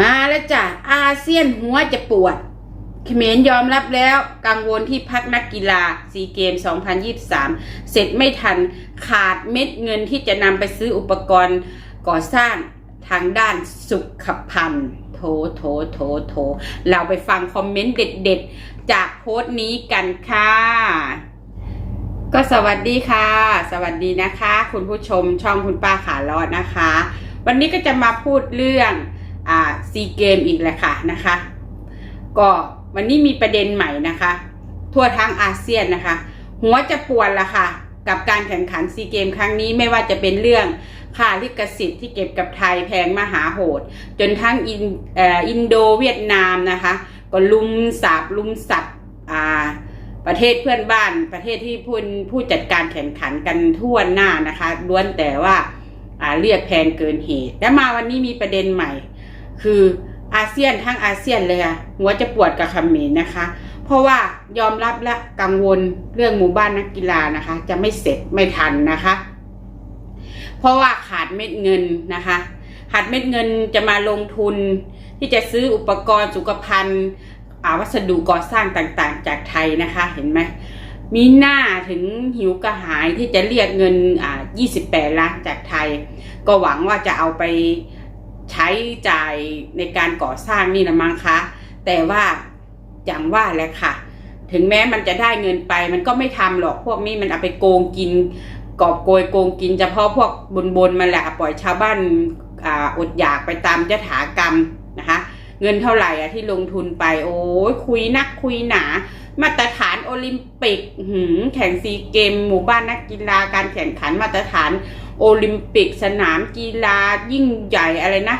มาแล้วจ้ะอาเซียนหัวจะปวด เขมรยอมรับแล้วกังวลที่พักนักกีฬาซีเกม 2023 เสร็จไม่ทันขาดเม็ดเงินที่จะนำไปซื้ออุปกรณ์ก่อสร้างทางด้านสุขภัณฑ์โถโถโถโถ เราไปฟังคอมเมนต์เด็ดๆ จากโพสต์นี้กันค่ะ ก็สวัสดีค่ะ สวัสดีนะคะ คุณผู้ชมช่องคุณป้าขาลอดนะคะ วันนี้ก็จะมาพูดเรื่อง ซีเกมอีกแหละค่ะนะคะ ก็วันนี้มีประเด็นใหม่นะคะ ทั่วทั้งอาเซียนนะคะ หัวจะปวดละค่ะ กับการแข่งขันซีเกมครั้งนี้ไม่ว่าจะเป็นเรื่องค่าลิขสิทธิ์ที่เก็บกับไทยแพงมหาโหด จนทั้งอินอินโดเวียดนามนะคะ ก็ลุมสาบลุมสับประเทศเพื่อนบ้านประเทศที่ผู้ผู้จัดการแข่งขันกันทั่วหน้านะคะล้วนแต่ว่าเรียกแพงเกินเหตุ และมาวันนี้มีประเด็นใหม่ คืออาเซียนทั้งอาเซียนเลยอะหัวจะปวดกับเขมรนะคะ เพราะว่ายอมรับและกังวลเรื่องหมู่บ้านนักกีฬานะคะ จะไม่เสร็จไม่ทันนะคะ เพราะว่าขาดเม็ดเงินนะคะขาดเม็ดเงินจะมาลงทุนที่จะซื้ออุปกรณ์สุขภัณฑ์อาวัสดุก่อสร้างต่างๆ จากไทยนะคะเห็นไหมมีหน้าถึงหิวกระหายที่จะเรียกเงินอ่า28 ล้านจากไทย ก็หวังว่าจะเอาไป ใช้จ่ายในการก่อสร้างนี่นะมั้งคะ แต่ว่าอย่างว่าแหละค่ะ ถึงแม้มันจะได้เงินไป มันก็ไม่ทำหรอกพวกนี้มันเอาไปโกงกินกอบโกยโกงกินเฉพาะพวกบนบนมันแหละปล่อยชาวบ้านออดอยากไปตามยถากรรมนะคะ เงินเท่าไหร่อะที่ลงทุนไป โอ้ยคุยนักคุยหนา มาตรฐานโอลิมปิกหืมแข่งซีเกม หมู่บ้านนักกีฬาการแข่งขันมาตรฐาน โอลิมปิกสนามกีฬายิ่งใหญ่อะไรนะ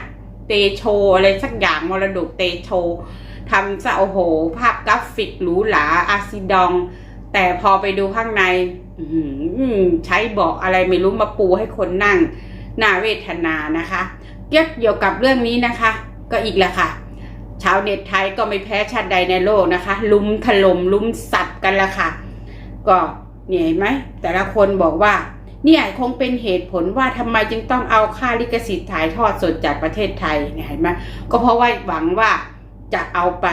เตโชอะไรสักอย่างมรดกเตโชทำซะโอ้โห ภาพกราฟิกหรูหราอาซิดอง แต่พอไปดูข้างในใช้เบาะอะไรไม่รู้มาปูให้คนนั่งน่าเวทนานะคะเกี่ยวกับเรื่องนี้นะคะ ก็อีกแหละค่ะชาวเน็ตไทยก็ไม่แพ้ชาติใดในโลกนะคะ ลุมถล่มลุมสับกันละค่ะ ก็เนี่ยเห็นไหมแต่ละคนบอกว่า เนี่ยคงเป็นเหตุผลว่าทำไมจึงต้องเอาค่าลิขสิทธิ์ถ่ายทอดสดจากประเทศไทยเนี่ยเห็นไหมก็เพราะว่าหวังว่าจะเอาไป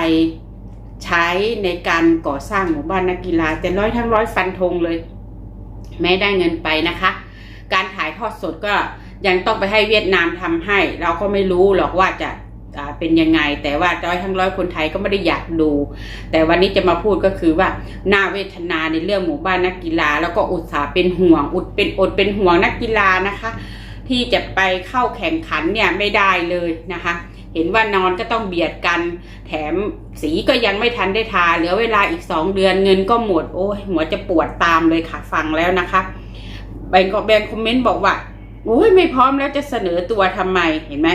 ใช้ในการก่อสร้างหมู่บ้านนักกีฬาแต่ร้อยทั้งร้อยฟันธงเลย แม้ได้เงินไปนะคะ การถ่ายทอดสดก็ยังต้องไปให้เวียดนามทำให้ เราก็ไม่รู้หรอกว่าจะ เป็นยังไง แต่ว่าร้อยทั้งร้อยคนไทยก็ไม่ได้อยากดู แต่วันนี้จะมาพูดก็คือว่าน่าเวทนาในเรื่องหมู่บ้านนักกีฬา แล้วก็อุตสาห์เป็นห่วง อุดเป็นอดเป็นห่วงนักกีฬานะคะ ที่จะไปเข้าแข่งขันเนี่ยไม่ได้เลยนะคะเห็นว่านอนก็ต้องเบียดกัน แถมสีก็ยังไม่ทันได้ทา เหลือเวลาอีกสองเดือนเงินก็หมด โอ้ยหัวจะปวดตามเลยค่ะฟังแล้วนะคะแบงก็แบงคอมเมนต์บอกว่าโอ้ยไม่พร้อมแล้วจะเสนอตัวทำไมเห็นไหม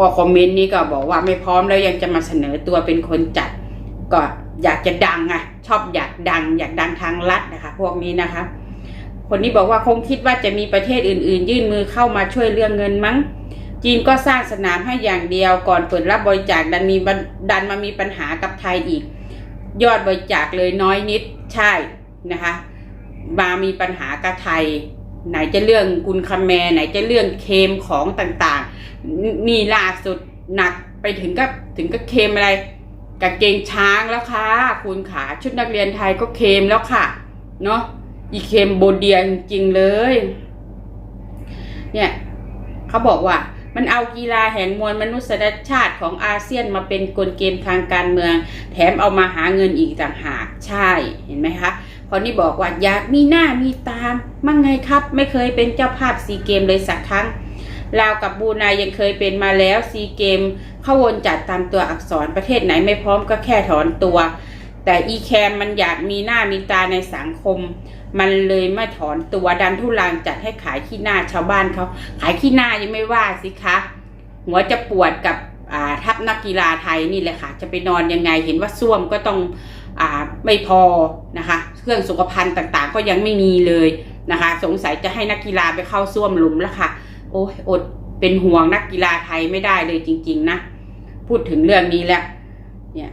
ก็คอมเมนต์นี้ก็บอกว่าไม่พร้อมแล้วยังจะมาเสนอตัวเป็นคนจัด ก็อยากจะดังอะชอบอยากดัง อยากดังทางลัดนะคะ พวกนี้นะคะ คนนี้บอกว่าคงคิดว่าจะมีประเทศอื่น ๆ ยื่นมือเข้ามาช่วยเรื่องเงินมั้ง จีนก็สร้างสนามให้อย่างเดียวก่อนเปิดรับบริจาคดันมีดันมามีปัญหากับไทยอีก ยอดบริจาคเลยน้อยนิดใช่นะคะ มามีปัญหากับไทย ไหนจะเรื่องกุลคาแมไหนจะเรื่องเคมของต่างๆ นี่ล่าสุดหนักไปถึงกับถึงกับเคมอะไรกางเกงช้างแล้วค่ะ คุณขาชุดนักเรียนไทยก็เคมแล้วค่ะ เนาะอีเคมโบเดียจริงเลย เนี่ยเขาบอกว่ามันเอากีฬาแห่งมวลมนุษยชาติของอาเซียนมาเป็นกลเกมทางการเมือง แถมเอามาหาเงินอีกต่างหากใช่เห็นไหมคะ คนนี้บอกว่าอยากมีหน้ามีตามมั่งไงครับ ไม่เคยเป็นเจ้าภาพซีเกมเลยสักครั้งลาวกับบูนายยังเคยเป็นมาแล้วซีเกมเข้าวนจัดตามตัวอักษรประเทศไหนไม่พร้อมก็แค่ถอนตัว แต่อีแคมมันอยากมีหน้ามีตาในสังคม มันเลยไม่ถอนตัวดันทุลังจัดให้ขายขี้หน้าชาวบ้านเขาขายขี้หน้ายังไม่ว่าสิคะ หัวจะปวดกับทัพนักกีฬาไทยนี่แหละค่ะ จะไปนอนยังไงเห็นว่าส้วมก็ต้องอไม่พอนะคะ เครื่องสุขภัณฑ์ต่างๆ ก็ยังไม่มีเลยนะคะ สงสัยจะให้นักกีฬาไปเข้าส้วมหลุมแล้วค่ะ โอ้ยอดเป็นห่วงนักกีฬาไทยไม่ได้เลยจริง ๆ นะ พูดถึงเรื่องนี้แล้วเนี่ย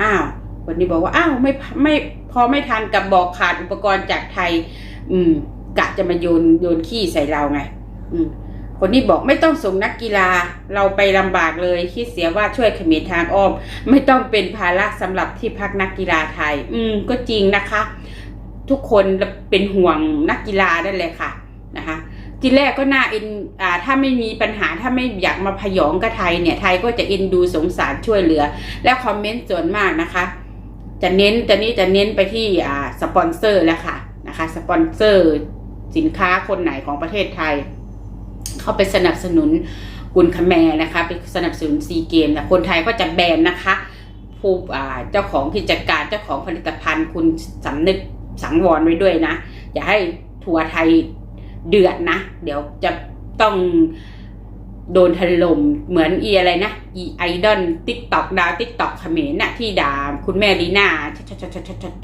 อ้าววันนี้บอกว่าอ้าวไม่ไม่พอไม่ทันกับบอกขาดอุปกรณ์จากไทย อืมกะจะมาโยนโยนขี้ใส่เราไง อืม คนที่บอกไม่ต้องส่งนักกีฬาเราไปลำบากเลย คิดเสียว่าช่วยเขมรทางอ้อม ไม่ต้องเป็นภาระสำหรับที่พักนักกีฬาไทย อืม ก็จริงนะคะ ทุกคนเป็นห่วงนักกีฬานั่นแหละค่ะนะคะทีแรกก็น่าเอ็นอ่าถ้าไม่มีปัญหาถ้าไม่อยากมาพยองกับไทยเนี่ย ไทยก็จะเอ็นดูสงสารช่วยเหลือ และคอมเมนต์ส่วนมากนะคะ จะเน้นจะนี่จะเน้นไปที่อ่าสปอนเซอร์แล้วค่ะนะคะ สปอนเซอร์สินค้าคนไหนของประเทศไทย เข้าไปสนับสนุนกุนคแมนะคะไปสนับสนุนซีเกมแต่คนไทยก็จะแบนนะคะผู้เจ้าของกิจการเจ้าของผลิตภัณฑ์คุณสำนึกสังวรไว้ด้วยนะ อย่าให้ทัวร์ไทยเดือดนะ เดี๋ยวจะต้องโดนถล่มเหมือนอีอะไรนะอีไอดอลติ๊กตอกดาวติ๊กตอกเขมรน่ะที่ด่าคุณแม่ลีน่า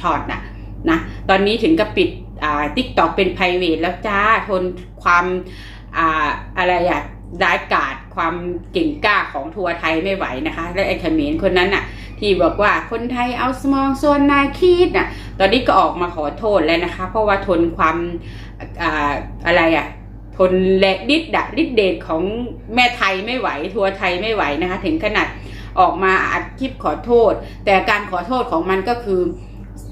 ถอดนะนะ ตอนนี้ถึงกับปิดติ๊กตอกเป็น p r i v a t แล้วจ้าทนความ อ่าอะไรอะร้ายกาจความเก่งกล้าของทัวร์ไทยไม่ไหวนะคะ และไอ้เขมรคนนั้นน่ะ ที่บอกว่าคนไทยเอาสมองส่วนนายคิดน่ะ ตอนนี้ก็ออกมาขอโทษแล้วนะคะ เพราะว่าทนความอ่าอะไรอะทนแลดิดดะดิดเดชของแม่ไทยไม่ไหว ทัวร์ไทยไม่ไหวนะคะ ถึงขนาดออกมาอัดคลิปขอโทษ แต่การขอโทษของมันก็คือ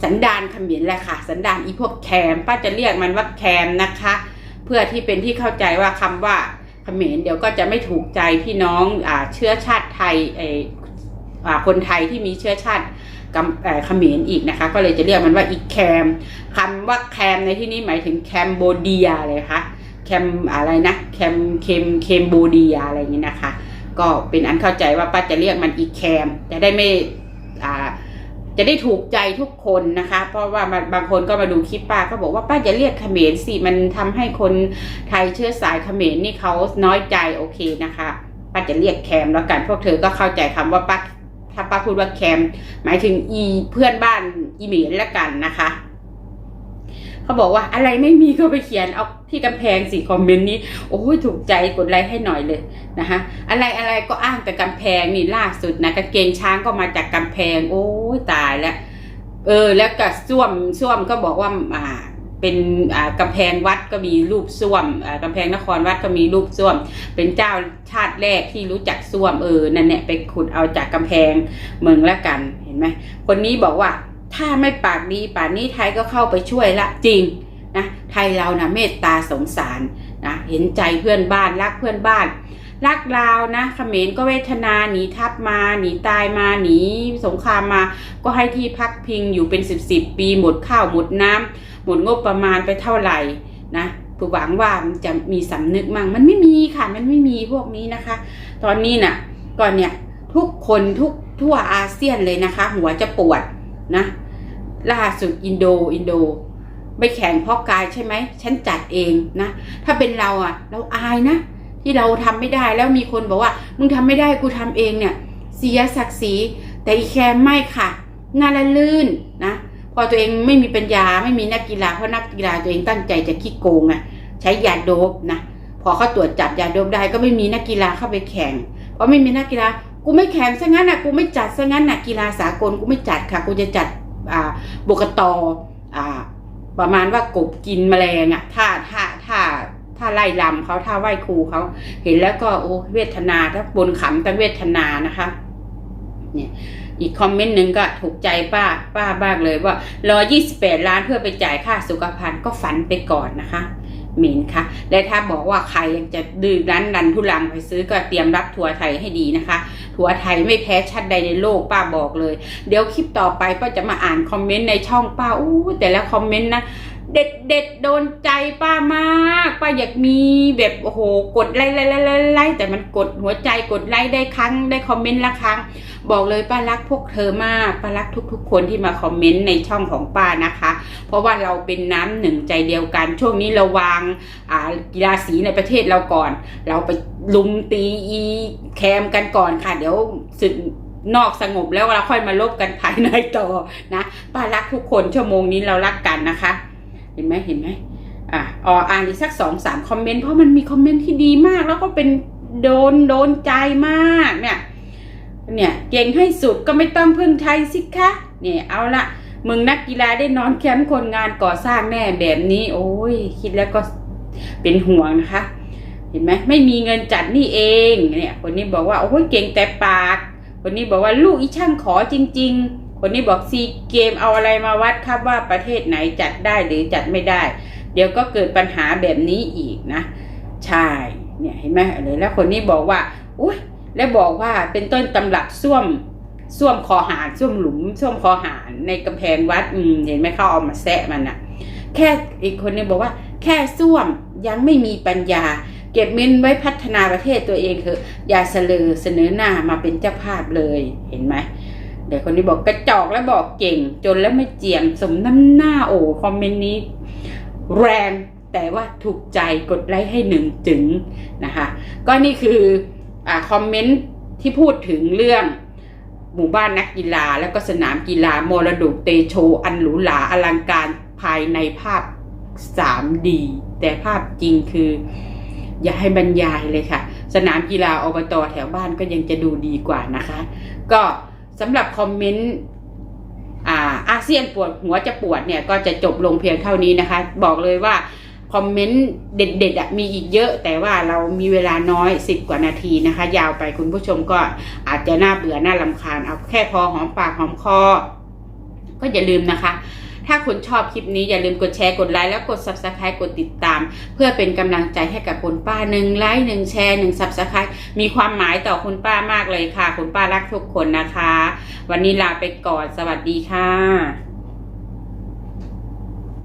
สันดานขมรแหละค่ะ สันดานอีพวกแคมป้าจะเรียกมันว่าแคมนะคะ เพื่อที่เป็นที่เข้าใจว่าคำว่าเขมรเดี๋ยวก็จะไม่ถูกใจพี่น้องอเชื้อชาติไทยเออคนไทยที่มีเชื้อชาติเขมรอีกนะคะ ก็เลยจะเรียกมันว่าอีแคมคำว่าแคมในที่นี้หมายถึงแคมโบเดียเลยค่ะแคมอะไรนะแคมเคมเคมโบเดียอะไรอย่างนี้นะคะ ก็เป็นอันเข้าใจว่าป้าจะเรียกมันอีแคมจะได้ไม่อ่า จะได้ถูกใจทุกคนนะคะ เพราะว่าบางคนก็มาดูคลิปป้าก็บอกว่าป้าจะเรียกเขมรสิมันทำให้คนไทยเชื้อสายเขมรนี่เขาน้อยใจโอเคนะคะ ป้าจะเรียกแคมแล้วกันพวกเธอก็เข้าใจคำว่าป้าถ้าป้าพูดว่าแคมหมายถึงอีเพื่อนบ้านอีเมรแล้วกันนะคะ เขาบอกว่าอะไรไม่มีก็ไปเขียนเอาที่กำแพงสิคอมเมนต์นี้ โอ้ยถูกใจกดไลค์ให้หน่อยเลยนะคะอะไรอะไรก็อ้างแต่กำแพงนี่ล่าสุดนะกางเกงช้างก็มาจากกำแพง โอ้ยตายแล้ว เออ แล้วก็ส้วมส้วมก็บอกว่าอ่าเป็นอ่ากำแพงวัดก็มีรูปส้วมอ่ากำแพงนครวัดก็มีรูปส้วม เป็นเจ้าชาติแรกที่รู้จักส้วมเออนั่นแหละไปขุดเอาจากกำแพงเมืองละกันเห็นไหมคนนี้บอกว่า ถ้าไม่ปากดีป่านนี้ไทยก็เข้าไปช่วยละจริงนะไทยเรานะเมตตาสงสารนะเห็นใจเพื่อนบ้านรักเพื่อนบ้าน รักลาวนะเขมรก็เวทนาหนีทัพมาหนีตายมาหนีสงครามมา ก็ให้ที่พักพิงอยู่เป็นสิบสิบปีหมดข้าวหมดน้ำหมดงบประมาณไปเท่าไหร่นะผู้หวังว่ามันจะมีสำนึกมั่งมันไม่มีค่ะมันไม่มีพวกนี้นะคะ ตอนนี้น่ะก่อนเนี่ยทุกคนทุกทั่วอาเซียนเลยนะคะ หัวจะปวด นะล่าสุดอินโดอินโดไม่แข่งเพราะกายใช่ไหมฉันจัดเองนะถ้าเป็นเราอะเราอายนะ ที่เราทำไม่ได้แล้วมีคนบอกว่ามึงทำไม่ได้กูทำเองเนี่ย เสียศักดิ์ศรีแต่อีแคมไม่ค่ะงานละลื่นนะพอตัวเองไม่มีปัญญาไม่มีนักกีฬาเพราะนักกีฬาตัวเองตั้งใจจะขี้โกงอะ ใช้ยาโดบนะพอเขาตรวจจับยาโดบได้ก็ไม่มีนักกีฬาเข้าไปแข่งเพราะไม่มีนักกีฬา กูไม่แข่งซะงั้นน่ะกูไม่จัดซะงั้นน่ะกีฬาสากลกูไม่จัดค่ะ กูจะจัดอ่าบกตอ่า ประมาณว่ากบกินแมลงอะถ้าถ้าถ้าถ้าไล่ลำเขาถ้าไหว้ครูเขาเห็นแล้วก็โอ้เวทนาถ้าบนขำตั้งเวทนานะคะ เนี่ย อีกคอมเมนต์หนึ่งก็ถูกใจป้าป้าบ้างเลยว่ารอ28ล้านเพื่อไปจ่ายค่าสุขภัณฑ์ก็ฝันไปก่อนนะคะ หม็นค่ะ และถ้าบอกว่าใครยังจะดื้อรั้นดันทุลังไปซื้อก็เตรียมรับทัวร์ไทยให้ดีนะคะทัวร์ไทยไม่แพ้ชาติใดในโลกป้าบอกเลย เดี๋ยวคลิปต่อไปป้าจะมาอ่านคอมเมนต์ในช่องป้าอู้แต่ละคอมเมนต์นะ เด็ดเด็ดโดนใจป้ามากป้าอยากมีแบบโอ้โหกดไลค์ไลค์ไลค์ไลค์ไลค์แต่มันกดหัวใจกดไลค์ได้ครั้งได้คอมเมนต์ละครั้ง บอกเลยป้ารักพวกเธอมากป้ารักทุก ๆ คนที่มาคอมเมนต์ในช่องของป้านะคะ เพราะว่าเราเป็นน้ำหนึ่งใจเดียวกัน ช่วงนี้เราวางอ่ากีฬาสีในประเทศเราก่อน เราไปลุมตีอีแคมกันก่อนค่ะ เดี๋ยวสึกนอกสงบแล้วเราค่อยมาลบกันภายในต่อนะป้ารักทุกคนชั่วโมงนี้เรารักกันนะคะ เห็นไหมเห็นไหมอะอออ่านอีกสักสองสามคอมเมนต์เพราะมันมีคอมเมนต์ที่ดีมาก แล้วก็เป็นโดนโดนใจมากเนี่ยเนี่ยเก่งให้สุดก็ไม่ต้องพึ่งไทยสิคะเนี่ยเอาละมึงนักกีฬาได้นอนแคมป์คนงานก่อสร้างแน่แบบนี้ โอ้ยคิดแล้วก็เป็นห่วงนะคะ เห็นไหมไม่มีเงินจัดนี่เองเนี่ยคนนี้บอกว่าโอ้ยเก่งแต่ปาก คนนี้บอกว่าลูกอีช่างขอจริง ๆ คนนี้บอกซีเกมเอาอะไรมาวัดครับว่าประเทศไหนจัดได้หรือจัดไม่ได้ เดี๋ยวก็เกิดปัญหาแบบนี้อีกนะ ใช่เนี่ยเห็นไหมเลยแล้วคนนี้บอกว่าอุ้ยแล้วบอกว่าเป็นต้นตำรับส้วมส้วมคอหารส้วมหลุมส้วมคอหารในกำแพงวัดอืมเห็นไหมเขาเอามาแซะมันอะแค่อีกคนนึงบอกว่า แค่ส้วมยังไม่มีปัญญา เก็บเงินไว้พัฒนาประเทศตัวเองเถอะอย่าเสลอเสนอหน้ามาเป็นเจ้าภาพเลยเห็นไหม เดี๋ยวคนนี้บอกกระจอกแล้วบอกเก่ง จนแล้วไม่เจียมสมน้ำหน้าโอ้คอมเมนต์นี้ แรงแต่ว่าถูกใจกดไลค์ให้หนึ่งจึงนะคะก็นี่คืออคอมเมนต์ที่พูดถึงเรื่องหมู่บ้านนักกีฬา แล้วก็สนามกีฬามรดกเตโช อันหรูหราอลังการภายในภาพ 3D แต่ภาพจริงคือ อย่าให้บรรยายเลยค่ะ สนามกีฬาอบตอแถวบ้านก็ยังจะดูดีกว่านะคะ ก็ สำหรับคอมเมนต์อาอาเซียนปวดหัวจะปวดเนี่ยก็จะจบลงเพียงเท่านี้นะคะ บอกเลยว่าคอมเมนต์เด็ดๆอะมีอีกเยอะ แต่ว่าเรามีเวลาน้อยสิบกว่านาทีนะคะ ยาวไปคุณผู้ชมก็อาจจะน่าเบื่อน่าลำคาญเอาแค่พอหอมปากหอมคอ ก็อย่าลืมนะคะ ถ้าคุณชอบคลิปนี้อย่าลืมกดแชร์กดไลค์แล้วกด subscribe กดติดตาม เพื่อเป็นกำลังใจให้กับคุณป้าหนึ่งไลค์หนึ่งแชร์หนึ่ง subscribe มีความหมายต่อคุณป้ามากเลยค่ะ คุณป้ารักทุกคนนะคะ วันนี้ลาไปก่อนสวัสดีค่ะ